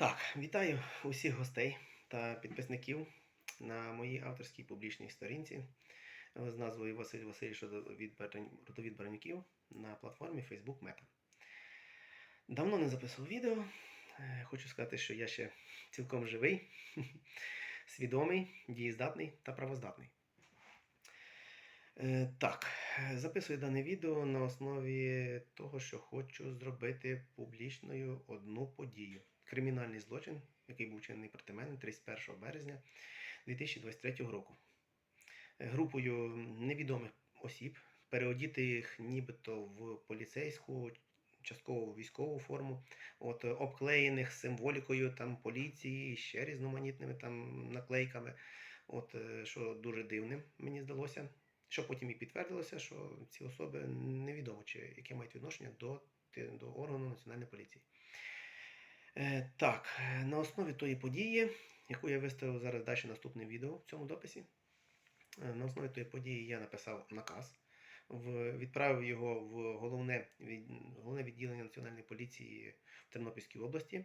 Так, вітаю усіх гостей та підписників на моїй авторській публічній сторінці з назвою Василь Васильович Родовід Баранюків на платформі Facebook Meta. Давно не записував відео. Е, Хочу сказати, що я ще цілком живий, свідомий, дієздатний та правоздатний. Е, Так, е, записую дане відео на основі того, що хочу зробити публічною одну подію. Кримінальний злочин, який був вчинений проти мене 31 березня 2023 року. Е, Групою невідомих осіб, переодітих нібито в поліцейську, частково військову форму, от, обклеєних символікою там, поліції, ще різноманітними там, наклейками, от, що дуже дивним мені здалося. Що потім і підтвердилося, що ці особи невідомо, чи яке мають відношення до, до органу національної поліції. Е, так, на основі тої події, яку я виставив зараз далі наступне відео в цьому дописі. е, На основі тої події я написав наказ, в, відправив його в головне, від, головне відділення Національної поліції в Тернопільській області,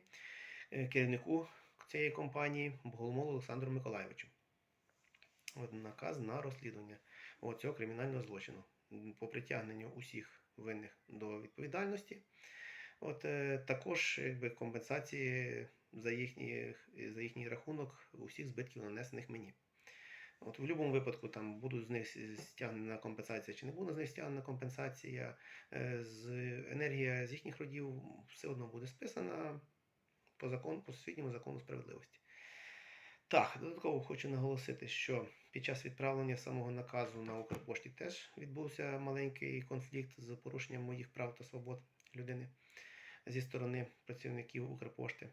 е, керівнику цієї компанії Богомолу Олександру Миколайовичу. Наказ на розслідування цього кримінального злочину по притягненню усіх винних до відповідальності. От е, також якби, компенсації за їхній, за їхній рахунок усіх збитків, нанесених мені. От в будь-якому випадку там буду з них стягнена компенсація чи не буде з них стягнена компенсація, е, з енергія з їхніх родів все одно буде списана по закону, по всесвітньому закону справедливості. Так, додатково хочу наголосити, що під час відправлення самого наказу на Укрпошті теж відбувся маленький конфлікт з порушенням моїх прав та свобод людини зі сторони працівників Укрпошти.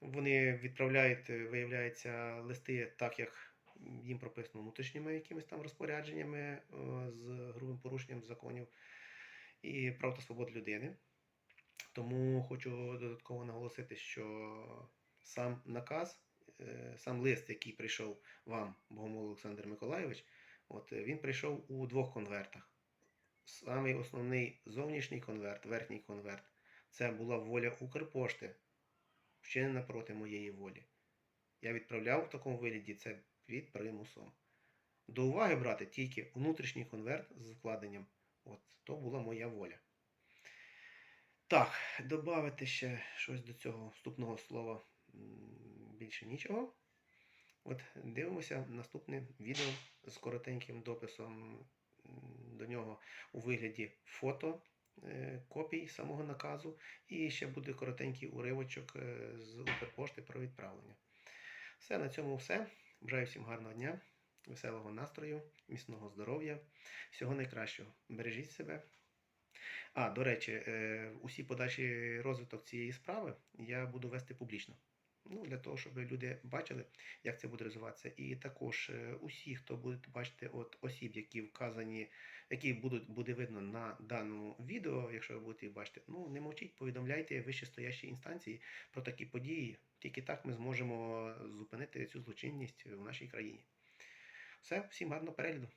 Вони відправляють, е, виявляється, листи так, як їм прописано внутрішніми якимись там розпорядженнями е, з грубим порушенням законів і прав та свобод людини. Тому хочу додатково наголосити, що сам наказ, сам лист, який прийшов вам, Богомол Олександр Миколайович, от е, він прийшов у двох конвертах. Самий основний зовнішній конверт, верхній конверт, це була воля Укрпошти, вчинена проти моєї волі. Я відправляв в такому вигляді це під примусом. До уваги брати тільки внутрішній конверт з вкладенням. От то була моя воля. Так, додати ще щось до цього вступного слова більше нічого. От дивимося наступне відео з коротеньким дописом до нього у вигляді фото е, копій самого наказу. І ще буде коротенький уривочок е, з Укрпошти про відправлення. Все, на цьому все. Бажаю всім гарного дня, веселого настрою, міцного здоров'я, всього найкращого. Бережіть себе. А, до речі, е, усі подальші розвиток цієї справи я буду вести публічно. Ну, для того, щоб люди бачили, як це буде розвиватися. І також е, усі, хто буде бачити от осіб, які вказані, які будуть буде видно на даному відео, якщо ви будете їх бачити, ну не мовчіть, повідомляйте вищестоящі інстанції про такі події. Тільки так ми зможемо зупинити цю злочинність в нашій країні. Все, всім гарного перегляду.